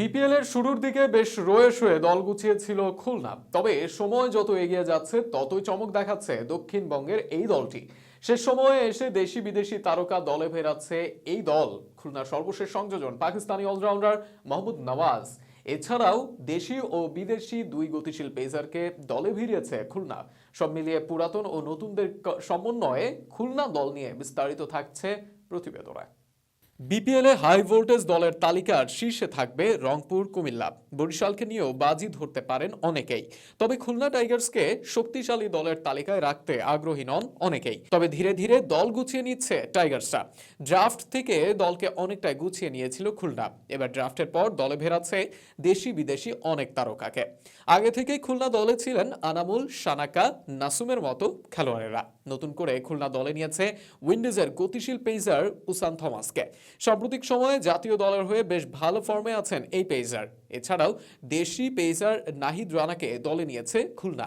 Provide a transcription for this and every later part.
BPL এর শুরুর দিকে বেশ রয়ে শুয়ে দল গুছিয়েছিল খুলনা। তবে সময় যত এগিয়ে যাচ্ছে, ততই চমক দেখাচ্ছে দক্ষিণবঙ্গের এই দলটি। শেষ সময়ে এসে দেশি বিদেশি তারকা দলে ফেরাচ্ছে এই দল। খুলনার সর্বশেষ সংযোজন পাকিস্তানি অলরাউন্ডার মোহাম্মদ নওয়াজ। এছাড়াও দেশি ও বিদেশি দুই গতিশীল পেসারকে দলে ভিড়িয়েছে খুলনা। সব মিলিয়ে পুরাতন ও নতুনদের সমন্বয়ে খুলনা দল নিয়ে বিস্তারিত থাকছে প্রতিবেদনায় বিপিএল হাই ভোল্টেজ দলের তালিকার শীর্ষে থাকবে রংপুর, কুমিল্লা। বরিশালকে নিয়েও বাজি ধরতে পারেন অনেকেই। তবে খুলনা টাইগার্সকে শক্তিশালী দলের তালিকায় রাখতে আগ্রহী নন অনেকেই। তবে ধীরে ধীরে দল গুছিয়ে নিচ্ছে টাইগার্সরা। ড্রাফট থেকে দলকে অনেকটাই গুছিয়ে নিয়েছিল খুলনা। এবার ড্রাফটের পর দলে ভেরাচ্ছে দেশি বিদেশি অনেক তারকাকে। আগে থেকেই খুলনা দলে ছিলেন আনামুল সানাকা নাসুমের মতো খেলোয়াড়েরা। নতুন করে খুলনা দলে নিয়েছে উইন্ডিজের গতিশীল পেসার উসান থমাসকে। সাম্প্রতিক সময়ে জাতীয় দলের হয়ে বেশ ভালো ফর্মে আছেন এই পেসার এছাড়াও দেশি পেসার নাহিদ রানাকে দলে নিয়েছে খুলনা।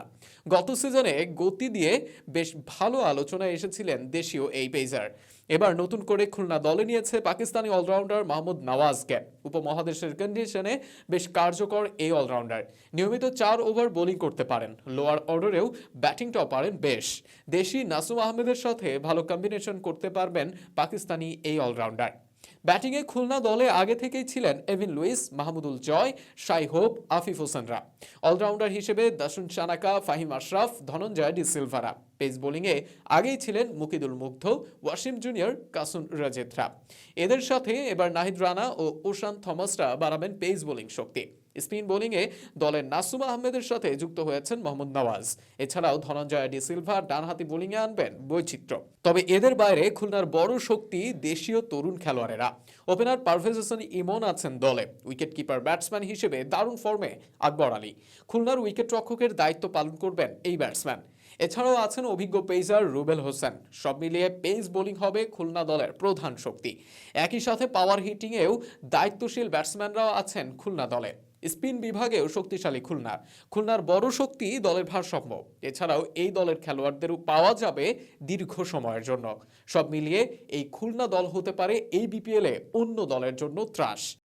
গত সিজনে গতি দিয়ে বেশ ভালো আলোচনায় এসেছিলেন দেশীয় এই পেসার এবার নতুন করে খুলনা দলে নিয়েছে পাকিস্তানি অলরাউন্ডার মাহমুদ নওয়াজকে। উপমহাদেশের কন্ডিশনে বেশ কার্যকর এই অলরাউন্ডার নিয়মিত চার ওভার বোলিং করতে পারেন। লোয়ার অর্ডারেও ব্যাটিংটাও পারেন বেশ। দেশি নাসুম আহমেদের সাথে ভালো কম্বিনেশন করতে পারবেন পাকিস্তানি এই অলরাউন্ডার ব্যাটিংয়ে খুলনা দলে আগে থেকেই ছিলেন Evin Lewis, Mahmudul Joy Shai Hope Afif হোসেনরা। অলরাউন্ডার হিসেবে দাসুন শানাকা ফাহিম আশরাফ, ধনঞ্জয় ডি সিলভারা। পেস বোলিংয়ে আগেই ছিলেন মুকিদুল মুগ্ধ, ওয়াসিম জুনিয়র কাসুন রাজেত্রা এদের সাথে এবার নাহিদ রানা ও ওশান থমাসরা বাড়াবেন পেস বোলিং শক্তি। স্পিন বোলিংয়ে দলের নাসুম আহমেদের সাথে যুক্ত হয়েছেন মোহাম্মদ নওয়াজ। এছাড়াও ধনঞ্জয় ডি সিলভা ডানহাতি বোলিংয়ে আনবেন বৈচিত্র্য। তবে এদের বাইরে খুলনার বড় শক্তি দেশীয় তরুণ খেলোয়াড়েরা। ওপেনার পারভেজ হোসেন ইমন আছেন দলে। উইকেট কিপার ব্যাটসম্যান হিসেবে দারুণ ফর্মে আকবর আলী। খুলনার উইকেট রক্ষকের দায়িত্ব পালন করবেন এই ব্যাটসম্যান। এছাড়াও আছেন অভিজ্ঞ পেসার রুবেল হোসেন। সব মিলিয়ে পেস বোলিং হবে খুলনা দলের প্রধান শক্তি। একই সাথে পাওয়ার হিটিংয়েও দায়িত্বশীল ব্যাটসম্যানরাও আছেন খুলনা দলে। স্পিন বিভাগেও শক্তিশালী খুলনা খুলনার বড় শক্তি দলের ভারসাম্য। এছাড়াও এই দলের খেলোয়াড়দেরও পাওয়া যাবে দীর্ঘ সময়ের জন্য। সব মিলিয়ে এই খুলনা দল হতে পারে এই বিপিএলে অন্য দলের জন্য ত্রাস।